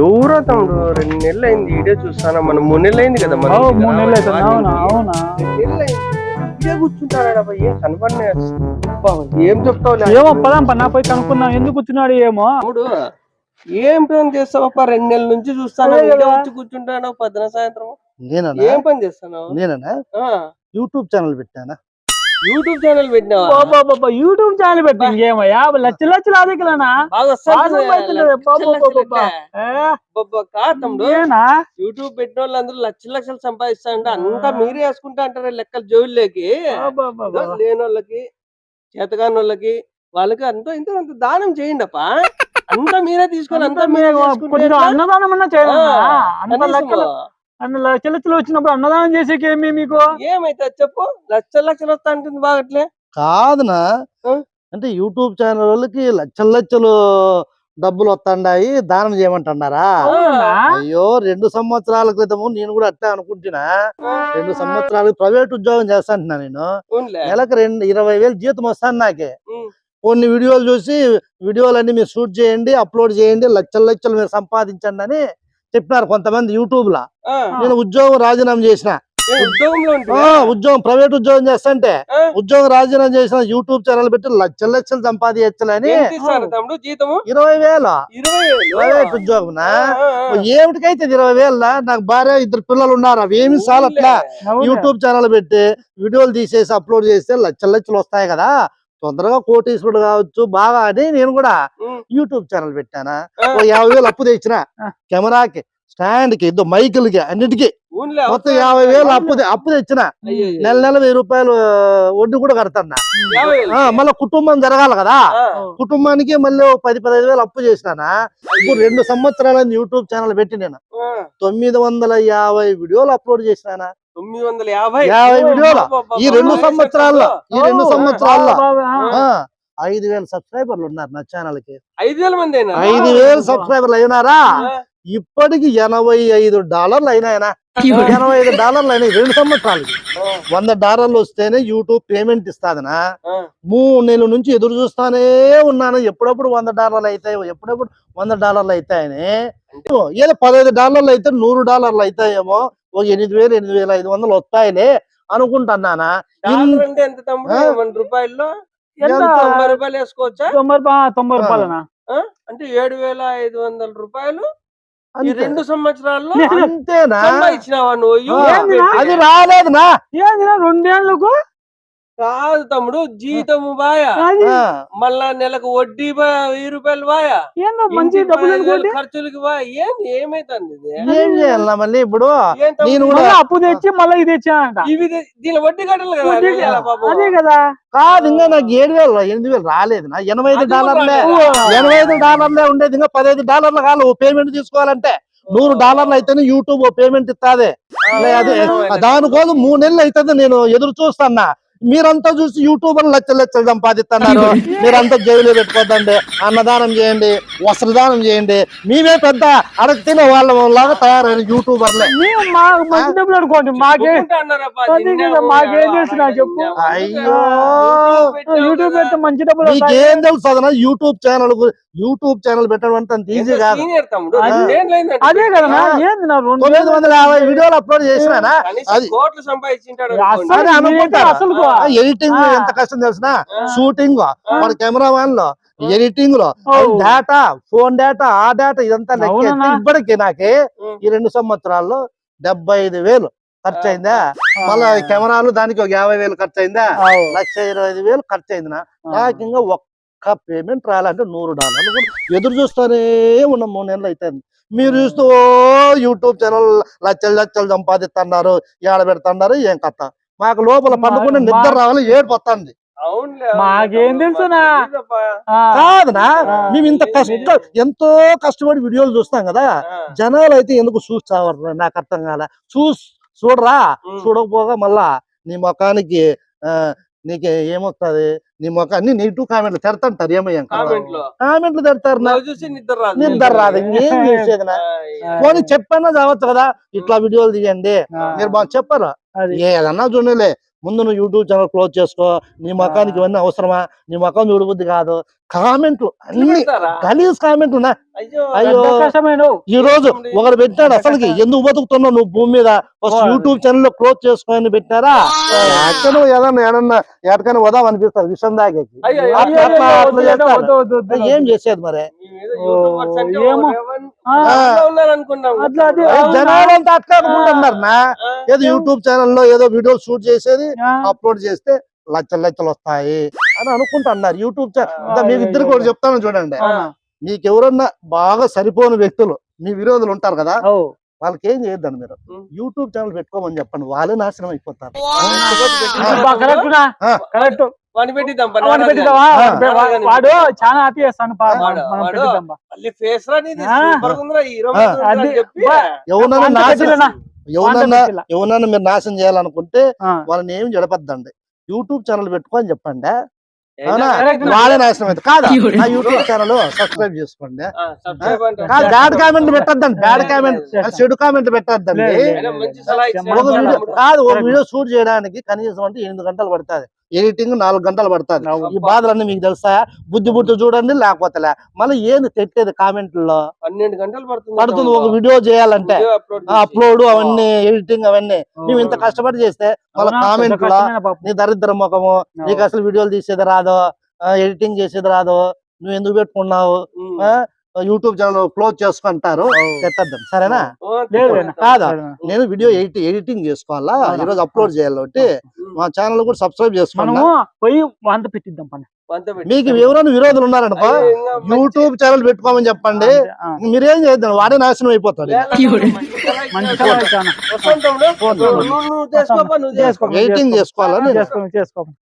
ఎవరో తమ్ముడు రెండు నెలలు అయింది వీడియో చూస్తానా? మనం మూడు నెలలు అయింది కదా మనం మూడు నెలలు అవుతుంది. అవునా? ఇదే కూర్చుంటాడా ఏం కనపడినా ఏం చెప్తావు ఏమో పదాం పన్నా పోయి కనుక్కుందాం. ఎందుకు కూర్చున్నాడు ఏమో? ఏం పని చేస్తావప్ప రెండు నెలల నుంచి చూస్తాను. వచ్చి కూర్చుంటాను? పొద్దున సాయంత్రం? నేనా? ఏం పని చేస్తాను నేనా? యూట్యూబ్ ఛానల్ పెట్టానా? యూట్యూబ్ ఛానల్ బాబా యూట్యూబ్ ఛానల్ బాబా, బాబా. కా తమ్ముడు ఏనా యూట్యూబ్ పెట్టిన వాళ్ళందరూ లక్షల లక్షలు సంపాదిస్తా అంటే అంతా మీరే వేసుకుంటా అంటారు లెక్కలు జోబుల్లోకి. లేని వాళ్ళకి చేతగాని వాళ్ళకి వాళ్ళకి అంత ఇంత అంత దానం చేయండి అప్ప అంతా మీరే తీసుకొని అంతా మీరే? అన్నదానం అన్నా అన్న లచ్చలు వచ్చినప్పుడు అన్నదానం చేసేకి ఏమి మీకు? ఏమైతే చెప్పు. లక్షల లక్షలు వస్తా అంటుంది బాగట్లే. కాదునా? అంటే యూట్యూబ్ ఛానల్ వాళ్ళకి లక్షల లక్షలు డబ్బులు వస్తాయి దానం చేయమంటున్నారా? అవునా? అయ్యో రెండు సంవత్సరాల క్రితము నేను కూడా అట్లా అనుకుంటున్నా. రెండు సంవత్సరాలు ప్రైవేట్ ఉద్యోగం చేస్తాంటున్నా నేను. నెలకు రెండు ఇరవై వేలు జీతం వస్తాను నాకే. కొన్ని వీడియోలు చూసి వీడియోలన్నీ మీరు షూట్ చేయండి అప్లోడ్ చేయండి లక్షల లక్షలు మీరు సంపాదించండి అని చెప్పినారు కొంతమంది యూట్యూబ్ లా. నేను ఉద్యోగం రాజీనామా చేసిన? ఉద్యోగం ప్రైవేట్ ఉద్యోగం చేస్తాంటే? ఉద్యోగం రాజీనామా చేసిన యూట్యూబ్ ఛానల్ పెట్టి లక్షల లక్షలు సంపాదించాలని ఇరవై వేలు. ప్రైవేట్ ఉద్యోగం. ఏమిటికైతే ఇరవై వేల నాకు భార్య ఇద్దరు పిల్లలు ఉన్నారు. అవి ఏమి చాలు అట్లా? యూట్యూబ్ ఛానల్ పెట్టి వీడియోలు తీసేసి అప్లోడ్ చేస్తే లక్షల లక్షలు వస్తాయి కదా. తొందరగా కోటీశ్వరుడు కావచ్చు బాగా అని నేను కూడా. యూట్యూబ్ ఛానల్ పెట్టానా. ఓ యాభై వేలు అప్పు తెచ్చిన. కెమెరాకి స్టాండ్కి ఇద్దరు మైకులకి అన్నిటికీ మొత్తం యాభై. వేలు అప్పు అప్పు తెచ్చిన. నెల నెల వెయ్యి రూపాయలు వడ్డీ కూడా కడతాను. మళ్ళీ కుటుంబం జరగాలి కదా కుటుంబానికి మళ్ళీ పది పదహైదు వేలు అప్పు చేసినానా ఇప్పుడు రెండు సంవత్సరాల యూట్యూబ్ ఛానల్ పెట్టి నేను. తొమ్మిది వందల యాభై వీడియోలు అప్లోడ్ చేసినానా తొమ్మిది వందల యాభై. యాభై వీడియోలు. అబ్బబ్బబ్బ. ఈ రెండు సంవత్సరాల్లో ఈ రెండు సంవత్సరాల్లో. ఐదు వేల సబ్స్క్రైబర్లు ఉన్నారు నా ఛానల్కి ఐదు వేల మంది అయినా? ఐదు వేలు సబ్స్క్రైబర్లు అయినారా. ఇప్పటికి ఎనభై ఐదు డాలర్లు అయినాయనా? ఎనభై ఐదు డాలర్లు అయినాయి రెండు సంవత్సరాలకి. వంద డాలర్లు వస్తేనే యూట్యూబ్ పేమెంట్ ఇస్తాదనా. మూడు నెలల నుంచి ఎదురు చూస్తానే ఉన్నాను. ఎప్పుడప్పుడు వంద డాలర్లు అవుతాయి ఎప్పుడప్పుడు వంద డాలర్లు అవుతాయని ఏదో పదహైదు డాలర్లు అయితే నూరు డాలర్లు అవుతాయేమో ఒక ఎనిమిది వేలు ఎనిమిది వేల ఐదు వందలు వస్తాయిలే అనుకుంటున్నానా ఎంత తమ్ముడు? రూపాయల్లో? ఎంత? తొంభై రూపాయలు వేసుకోవచ్చా? తొంభై తొంభై. రూపాయలనా? అంటే ఏడు వేల ఐదు వందల రూపాయలు. రెండు సంవత్సరాల్లో? అంతేనా? సంపాదించినావా నువ్వు? అది రాలేదునా? ఏందిరా రెండేళ్ళకు? కాదు తమ్ముడు జీతము బాయా. మళ్ళా నెలకు వడ్డీ బా వెయ్యి రూపాయలు బాయా. ఏందో మంచి ఖర్చులకి బా ఏంది ఏమైతుంది ఇది? ఏం చేయాలన్నా మళ్ళీ ఇప్పుడు? నేను కూడా మళ్ళీ అప్పు తెచ్చి మళ్ళీ ఇది తెచ్చానంట. ఇవి దీని వడ్డీ కట్టాలి కదా? అదే కదా. కాదు ఇంకా నాకు ఏడు వేలు ఎనిమిది వేలు రాలేదు. నా ఎనభై ఐదు డాలర్లే? ఎనభై ఐదు డాలర్లే ఉండేది. ఇంకా పదహైదు డాలర్లు కాదు పేమెంట్ తీసుకోవాలంటే. నూరు డాలర్లు అయితేనే యూట్యూబ్ పేమెంట్ ఇస్తాది దానికోసం మూడు నెలలు అవుతుంది నేను ఎదురు చూస్తాన్నా. మీరంతా చూసి యూట్యూబర్ లక్షలు లక్షలు సంపాదిస్తున్నారు. మీరంతా జైలు పెట్టుకోద్దండి అన్నదానం చేయండి వస్త్రదానం చేయండి. మేమే పెద్ద అడగ తినే వాళ్ళ లాగా తయారైన యూట్యూబర్లే. అయ్యో. యూట్యూబ్. పెడితే మంచి డబ్బులు. మీకేం తెలుసు అదనా? యూట్యూబ్ ఛానల్ యూట్యూబ్ ఛానల్ పెట్టడం అంటే అంత ఈజీ కాదు. అది-. కదా తొమ్మిది వందల యాభై వీడియోలు అప్లోడ్ చేసినానా? కనీసం అది- కోట్లు అసలు ఎడిటింగ్. ఎంత కష్టం తెలిసిన. షూటింగ్ మన కెమెరామెన్లో ఎడిటింగ్లో. డేటా ఫోన్ డేటా ఆ డేటా ఇదంతా అవునన్నా? ఇప్పటికి నాకి. ఈ రెండు సంవత్సరాల్లో డెబ్బై ఐదు వేలు ఖర్చు అయిందా మళ్ళా కెమెరాలు దానికి ఒక యాభై వేలు ఖర్చు అయిందా. లక్ష ఇరవై ఐదు వేలు ఖర్చు అయింది నాకు ఇంకా ఒక్క పేమెంట్ రాలంటే నూరు డాలర్లు ఎదురు చూస్తూనే ఉన్న మూడు నెలలు అవుతుంది మీరు చూస్తూ యూట్యూబ్ ఛానల్ లక్షలు లక్షలు సంపాదిస్తున్నారు ఏడ పెడుతున్నారు ఏం కథ మాకు లోపల పండుకుని మా- నిద్ర రావాలి ఏడుపు వస్తుంది అవునులే, మాకేం తెలుసునా? ఆ. కాదునా. మేము ఇంత కష్ట ఎంతో కష్టపడి వీడియోలు చూస్తాం కదా. జనాలు అయితే ఎందుకు చూస్తావరు నాకు అర్థం కాలే చూస్ చూడరా. చూడకపోగా మళ్ళా నీ ముఖానికి ఆ, నీకు ఏమొస్తుంది నీ ముఖాన్ని నెగిటివ్ కామెంట్లు తిడతాంటారు ఏమయ్యాం కామెంట్లు. తిడతారు నిద్ర రాదు. ఇంకేం చేసేది పోనీ చెప్పన్నా చావచ్చు కదా ఇట్లా వీడియోలు తీయండి. మీరు బాగా చెప్పరు? అది. ఏదన్నా చూడలే ముందు నువ్వు యూట్యూబ్ ఛానల్ క్లోజ్ చేసుకో. నీ మకానికి ఇవన్నీ అవసరమా? నీ మకం చూడబుద్ది కాదు. కామెంట్లు అన్ని? గలీజ్ కామెంట్లు ఉన్నాయి. అయ్యో ఈ రోజు ఒకరు పెట్టాడు అసలుకి. ఎందుకు బతుకుతున్నావు నువ్వు భూమి మీద? ఫస్ట్. యూట్యూబ్ ఛానల్లో క్లోజ్ చేసుకొని పెట్టారా? ఎక్కడ ఏదన్నా ఏదన్నా ఎక్కడికైనా వదాం అనిపిస్తుంది విషయం దాకేకి. ఏం చేసేది మరి? ఏమో. జనాలంతా అట్లా అనుకుంటున్నారు నా ఏదో యూట్యూబ్ ఛానల్లో ఏదో వీడియో షూట్ చేసేది అప్లోడ్ చేస్తే లచ్చలు లచ్చలు వస్తాయి అని అనుకుంటున్నారు యూట్యూబ్ ఛానల్ మీకు ఇద్దరు కూడా చెప్తాను చూడండి? మీకు ఎవరన్నా బాగా సరిపోని వ్యక్తులు మీ విరోధులు ఉంటారు కదా వాళ్ళకి ఏం చేయొద్దండి మీరు. యూట్యూబ్ ఛానల్ పెట్టుకోమని చెప్పండి వాళ్ళే నాశనం అయిపోతారు. నా? వాడిని పెట్టిద్దాం వాడిని పెట్టిద్దామా? వాడు చాలా అతి చేస్తాను ఫేస్. ఎవరన్నా మీరు నాశనం చేయాలనుకుంటే. వాళ్ళని ఏం జడపద్దండి. యూట్యూబ్ ఛానల్ పెట్టుకోని చెప్పండి. వాళ్ళే నాశనం అయితే కాదా? ఆ యూట్యూబ్ ఛానల్ సబ్స్క్రైబ్ చేసుకోండి బ్యాడ్ కామెంట్ పెట్టద్దండి. Bad comment. చెడు కామెంట్ పెట్టద్దండి. కాదు ఒక. వీడియో షూట్ చేయడానికి కనీసం అంటే ఎనిమిది గంటలు పడుతుంది. ఎడిటింగ్ నాలుగు గంటలు పడుతుంది. ఈ బాధలన్నీ మీకు తెలుసా? బుద్ధి బుద్ధి చూడండి లేకపోతే. మళ్ళీ ఏంది తెట్టేది కామెంట్లో? పన్నెండు గంటలు పడుతుంది పడుతుంది ఒక. వీడియో చేయాలంటే. అప్లోడ్ అవన్నీ ఎడిటింగ్ అవన్నీ. మేము ఇంత కష్టపడి చేస్తే వాళ్ళ అవునా? పెద్ద కామెంట్లో కష్టమేనా పాపం. నీ దరిద్ర ముఖము నీకు అసలు వీడియోలు తీసేది రాదు ఎడిటింగ్ చేసేది రాదు నువ్వు ఎందుకు పెట్టుకున్నావు? యూట్యూబ్ ఛానల్ క్లోజ్ చేసుకుంటారు. పెట్టద్దాం. సరేనా. కాదా. నేను వీడియో ఎడిట్ ఎడిటింగ్ చేసుకోవాలా? ఈ రోజు అప్లోడ్ చేయాలి. మా ఛానల్ కూడా సబ్స్క్రైబ్ చేసుకోండి మనము పోయి వంత పెట్టిద్దాం పని. మీకు ఎవరైనా విరోధులు ఉన్నారనుకో యూట్యూబ్ ఛానల్ పెట్టుకోమని చెప్పండి. మీరేం చేద్దాం వాడే నాశనం అయిపోతాడు. ఎడిటింగ్ చేసుకోవాలని చేసుకో చేసుకో